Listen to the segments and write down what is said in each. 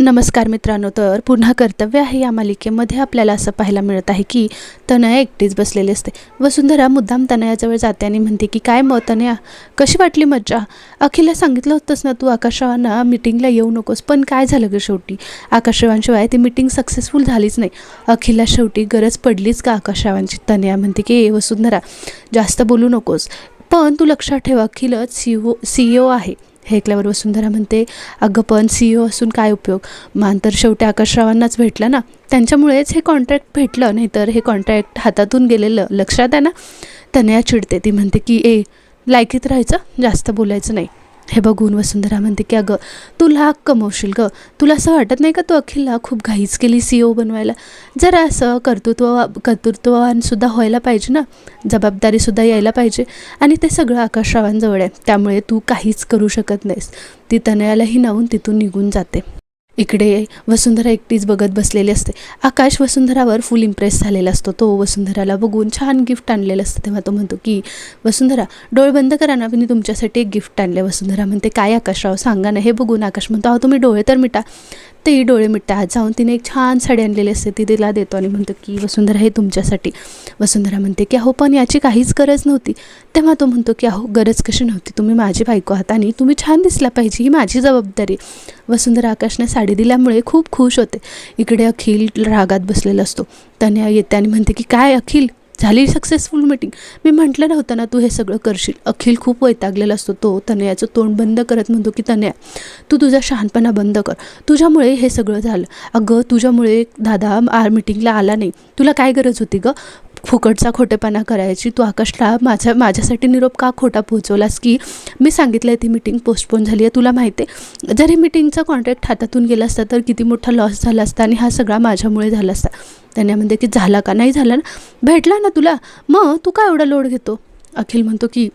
नमस्कार मित्रांनो तर पुन्हा कर्तव्य आहे या मालिकेमध्ये आपल्याला असं पाहायला मिळत आहे की तनया एकटीच बसलेली असते. वसुंधरा मुद्दाम तनयाजवळ जाते आणि म्हणते की काय मग तनया कशी वाटली मज्जा? अखिलला सांगितलं होतंस ना तू आकाशवाना मिटिंगला येऊ नकोस पण काय झालं ग शेवटी? आकाशवानशिवाय ती मिटिंग सक्सेसफुल झालीच नाही. अखिलला शेवटी गरज पडलीच का आकाशवानची तनया म्हणते की ए वसुंधरा जास्त बोलू नकोस पण तू लक्षात ठेव अखिलच सी ओ सी ओ आहे. हे ऐकल्यावर वसुंधरा म्हणते अगं पण सी ओ असून काय उपयोग? मान तर शेवटी आकाशरावांनाच भेटलं ना? त्यांच्यामुळेच हे कॉन्ट्रॅक्ट भेटलं नाही तर हे कॉन्ट्रॅक्ट हातातून गेलेलं. लक्षात आहे ना? तनया चिडते. ती म्हणते की ए लायकीत राहायचं? जास्त बोलायचं नाही. हे बघून वसुंधरा म्हणते की अगं तू लाख कमवशील गं. तुला असं वाटत नाही का तू अखिलला खूप घाईच केली सी ओ बनवायला? जरा असं कर्तृत्व कर्तृत्ववानसुद्धा व्हायला पाहिजे ना? जबाबदारीसुद्धा यायला पाहिजे. आणि ते सगळं आकाशरावांजवळ आहे. त्यामुळे तू काहीच करू शकत नाहीस. ती तनयालाही नावून तिथून निघून जाते. इकडे वसुंधरा एकटीच बघत बसलेली असते. आकाश वसुंधरावर फुल इम्प्रेस झालेला असतो. तो वसुंधराला बघून छान गिफ्ट आणलेलं असतं. तेव्हा तो म्हणतो की वसुंधरा डोळे बंद करा ना मी तुमच्यासाठी एक गिफ्ट आणले वसुंधरा. म्हणते काय आकाशराव सांगा ना हे बघून आकाश म्हणतो अहो तुम्ही डोळे तर मिटा. तेही डोळे मिटता आज जाऊन तिने एक छान साडी आणलेली असते. ती तिला देतो आणि म्हणतो की वसुंधरा हे तुमच्यासाठी. वसुंधरा म्हणते की अहो पण याची काहीच गरज नव्हती. तेव्हा तो म्हणतो की अहो गरज कशी नव्हती? तुम्ही माझी बायको आहात आणि तुम्ही छान दिसला पाहिजे. ही माझी जबाबदारी वसुंधरा आकाशने साडी दिल्यामुळे खूप खुश होते. इकडे अखिल रागात बसलेला असतो. त्याने येते आणि म्हणते की काय अखिल? झाली सक्सेसफुल मीटिंग मी म्हटलं नव्हतं ना तू हे सगळं करशील. अखिल खूप वैतागलेला असतो तो तनयाचं तोंड बंद करत म्हणतो की तनया तू तुझा शहाणपणा बंद कर. तुझ्यामुळे हे सगळं झालं. अगं तुझ्यामुळे दादा आ मीटिंगला आला नाही. तुला काय गरज होती गं? फुकटचा खोटेपणा करायची. तू आकाशला माझ्या माझ्यासाठी निरोप का खोटा पोहोचवलास की मी सांगितलं आहे ती मिटिंग पोस्टपोन झाली आहे तुला माहिती आहे? जर हे मिटिंगचा कॉन्ट्रॅक्ट हातातून गेला असता तर किती मोठा लॉस झाला असता आणि हा सगळा माझ्यामुळे झाला असता. त्याने म्हणते की झाला का? नाही झाला ना. भेटला ना तुला? मग तू का एवढा लोड घेतो? अखिल म्हणतो की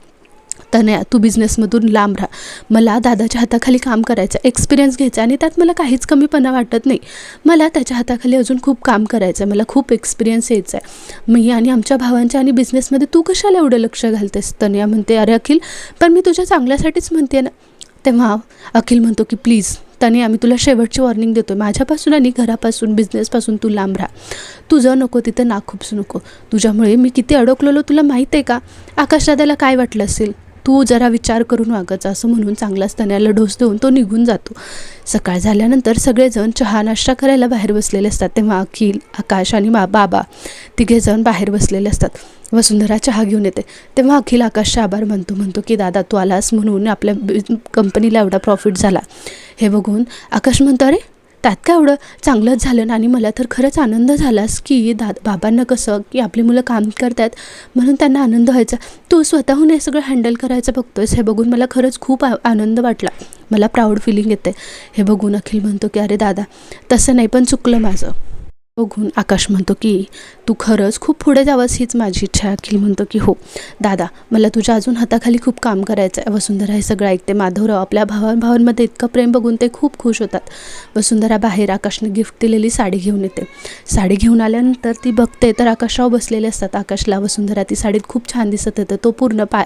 तनया तू बिझनेसमधून लांब राहा. मला दादाच्या हाताखाली काम करायचं एक्सपिरियन्स घ्यायचा आणि त्यात मला काहीच कमीपणा वाटत नाही. मला त्याच्या हाताखाली अजून खूप काम करायचं आहे मला खूप एक्सपिरियन्स यायचा आहे मी आणि आमच्या भावांच्या आणि बिझनेसमध्ये तू कशाला एवढं लक्ष घालतेस? तनया म्हणते अरे अखिल पण मी तुझ्या चांगल्यासाठीच म्हणते ना. तेव्हा अखिल म्हणतो की प्लीज त्याने आम्ही तुला शेवटची वॉर्निंग देतो माझ्यापासून आणि घरापासून बिझनेसपासून तू लांब राहा. तुझं नको तिथं नाखुपसू नको. तुझ्यामुळे मी किती अडकलेलो तुला माहीत आहे का? आकाशदादाला काय वाटलं असेल? तू जरा विचार करून वागायचा असं म्हणून चांगलाच तण्याला डोस देऊन तो निघून जातो. सकाळ झाल्यानंतर सगळेजण चहा नाश्ता करायला बाहेर बसलेले असतात. तेव्हा अखिल आकाश आणि मा बाबा तिघेजण बाहेर बसलेले असतात. वसुंधरा चहा घेऊन येते. तेव्हा अखिल आकाशचे आभार म्हणतो म्हणतो की दादा तू आलास म्हणून आपल्या कंपनीला एवढा प्रॉफिट झाला. हे बघून आकाश म्हणतो अरे त्यात काय एवढं चांगलंच झालं ना? आणि मला तर खरंच आनंद झालास की दा बाबांना कसं की आपली मुलं काम करतात म्हणून त्यांना आनंद व्हायचा. तू स्वतःहून हे सगळं हँडल करायचं बघतोयस हे बघून मला खरंच खूप आ आनंद वाटला. मला प्राऊड फिलिंग येते हे बघून अखिल म्हणतो की अरे दादा तसं नाही पण चुकलं माझं. बघून आकाश म्हणतो की तू खरंच खूप पुढे जावंस हीच माझी इच्छा. अखिल म्हणतो की हो. दादा मला तुझ्या अजून हाताखाली खूप काम करायचं आहे. वसुंधरा हे सगळं ऐकते. माधवराव आपल्या भावांभावांमध्ये इतकं प्रेम बघून ते खूप खुश होतात. वसुंधरा बाहेर आकाशने गिफ्ट दिलेली साडी घेऊन येते. साडी घेऊन आल्यानंतर ती बघते तर आकाशराव बसलेले असतात. आकाशला वसुंधरा ती साडीत खूप छान दिसत येतं. तो पूर्ण पाय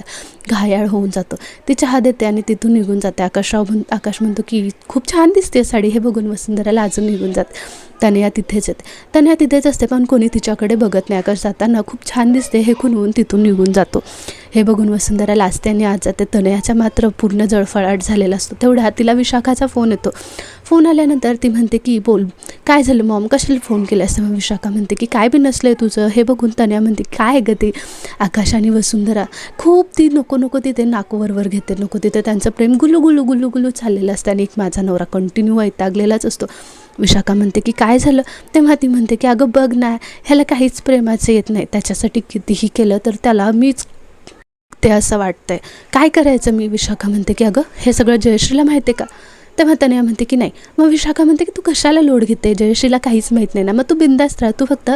घायाळ होऊन जातो. ती चहा देते आणि तिथून निघून जाते. आकाशराव म्हण आकाश म्हणतो की खूप छान दिसते साडी. हे बघून वसुंधराला अजून निघून जाते. तनया तिथेच येते तनया तिथेच असते पण कोणी तिच्याकडे बघत नाही. आकाश जाताना खूप छान दिसते. हे खुनवून तिथून निघून जातो. हे बघून वसुंधरा लाजते आणि आज जाते. तनयाचा मात्र पूर्ण जळफळाट झालेला असतो. तेवढ्या तिला विशाखाचा फोन येतो. फोन आल्यानंतर ती म्हणते की बोल काय झालं मॉम? कशाला फोन केला केलास मग विशाखा म्हणते की काय बी नसलं तुझं. हे बघून तनया म्हणते काय ग ते? आकाश आणि वसुंधरा खूप ती नको नको तिथे नाकोवरवर घेते. नको तिथे त्यांचं प्रेम गुलू गुलू गुलू गुलू चाललेलं असतं आणि एक माझा नवरा कंटिन्यू वैतागलेलाच असतो. विशाखा म्हणते की काय झालं? तेव्हा ती म्हणते की अगं बघ ना ह्याला काहीच प्रेमाचं येत नाही. त्याच्यासाठी कितीही केलं तर त्याला मीच ते असं वाटतंय. काय करायचं? मी विशाखा म्हणते की अगं हे सगळं जयश्रीला माहिती आहे का? तेव्हा तनया म्हणते की नाही. मग विशाखा म्हणते की तू कशाला लोड घेते? जयश्रीला काहीच माहीत नाही ना. मग तू बिंदास्त राहा. तू फक्त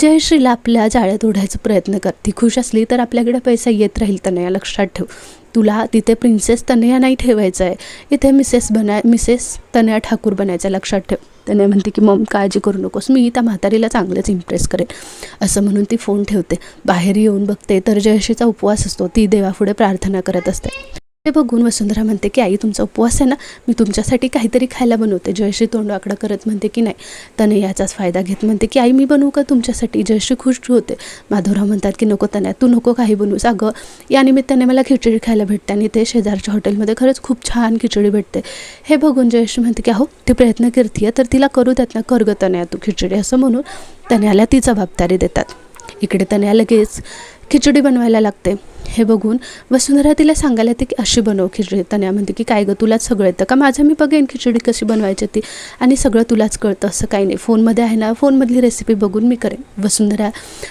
जयश्रीला आपल्या जाळ्यात ओढायचा प्रयत्न कर. ती खुश असली तर आपल्याकडे पैसा येत राहील तनया. लक्षात ठेव. तुला तिथे प्रिन्सेस तनया नाही ठेवायचं आहे इथे मिसेस बनाय मिसेस तनया ठाकूर बनायचं आहे लक्षात ठेव. त्याने म्हणते की मग काळजी करू नकोस मी त्या म्हातारीला चांगलंच इम्प्रेस करेन. असं म्हणून ती फोन ठेवते. बाहेर येऊन बघते तर जयशीचा उपवास असतो. ती देवापुढे प्रार्थना करत असते. ते बघून वसुंधरा म्हणते की आई तुमचा उपवास आहे ना मी तुमच्यासाठी काहीतरी खायला बनवते. जयश्री तोंडवाकडं करत म्हणते की नाही तने याचाच फायदा घेत म्हणते की आई मी बनवू का तुमच्यासाठी? जयश्री खुश होते. माधवराव म्हणतात की नको तन्या तू नको काही बनवूस. अगं या निमित्ताने मला खिचडी खायला भेटते आणि ते शेजारच्या हॉटेलमध्ये खरंच खूप छान खिचडी भेटते. हे बघून जयश्री म्हणते की अहो ती प्रयत्न करते तर तिला करू त्यातनं कर्ग तन्या तू खिचडी. असं म्हणून तन्याला ती जबाबदारी देतात. इकडे तनया लगेच खिचडी बनवायला लागते. हे बघून वसुंधरा तिला सांगायला येते की अशी बनव खिचडी. तन्या म्हणते की काय गं तुलाच सगळं येतं का? माझं मी बघेन खिचडी कशी बनवायची ती आणि सगळं तुलाच कळतं. असं काही नाही. फोनमध्ये आहे ना फोनमधली रेसिपी बघून मी करेन. वसुंधरा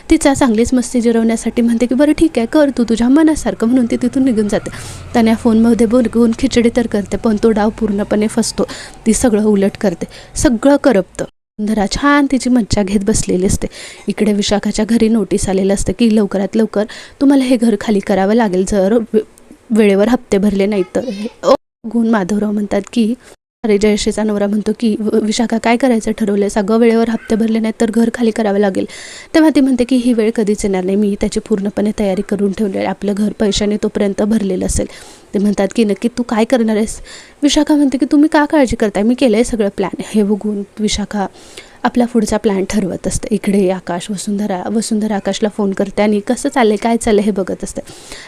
तिचा चांगलीच मस्ती जिरवण्यासाठी म्हणते की बरं ठीक आहे कर तू तुझ्या मनासारखं. म्हणून ती तिथून निघून जाते. तन्या फोनमध्ये बघून खिचडी तर करते पण तो डाव पूर्णपणे फसतो. ती सगळं उलट करते. सगळं करपतं. वसुंधरा छान तिची मज्जा घेत बसलेली असते. इकडे विशाखाच्या घरी नोटीस आलेलं असतं की लवकरात लवकर तुम्हाला हे घर खाली करावं लागेल. जर वेळेवर हप्ते भरले नाहीत तर. हे ओ गुण माधवराव म्हणतात की अरे जयश्रीचा नवरा म्हणतो की "व- विशाखा काय करायचं ठरवलं सगळं वेळेवर हप्ते भरले नाहीत तर घर खाली करावं लागेल. तेव्हा ती म्हणते की ही वेळ कधीच येणार नाही. मी त्याची पूर्णपणे तयारी करून ठेवली आहे. आपलं घर पैशाने तोपर्यंत भरलेलं असेल. ते म्हणतात की नक्की तू काय करणार आहेस? विशाखा म्हणते की तुम्ही का काळजी करताय? मी केलं आहे सगळं प्लॅन. हे बघून विशाखा आपला पुढचा प्लॅन ठरवत असते. इकडे आकाश वसुंधरा वसुंधरा आकाशला फोन करते आणि कसं चाललं काय चाललं हे बघत असते.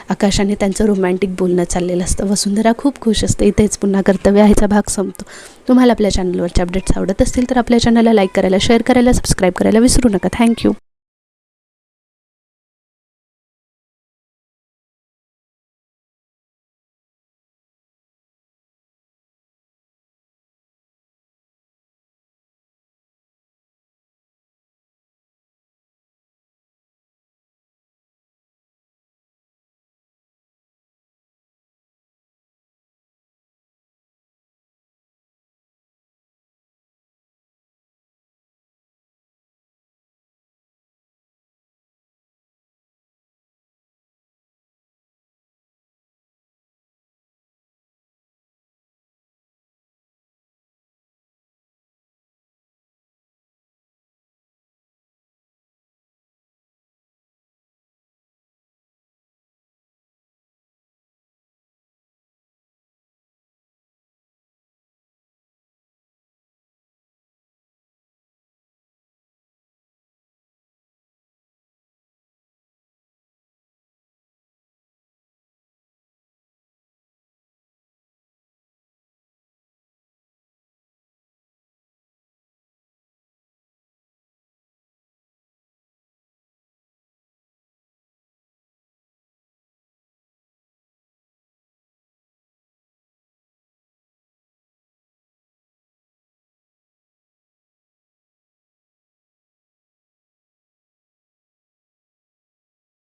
आकाशाने त्यांचं रोमॅन्टिक बोलणं चाललेलं असतं. वसुंधरा खूप खुश असते. इथेच पुन्हा कर्तव्य ह्याचा भाग संपतो. तुम्हाला आपल्या चॅनलवरचे अपडेट्स आवडत असतील तर आपल्या चॅनलला लाईक करायला शेअर करायला सबस्क्राईब करायला विसरू नका. थँक्यू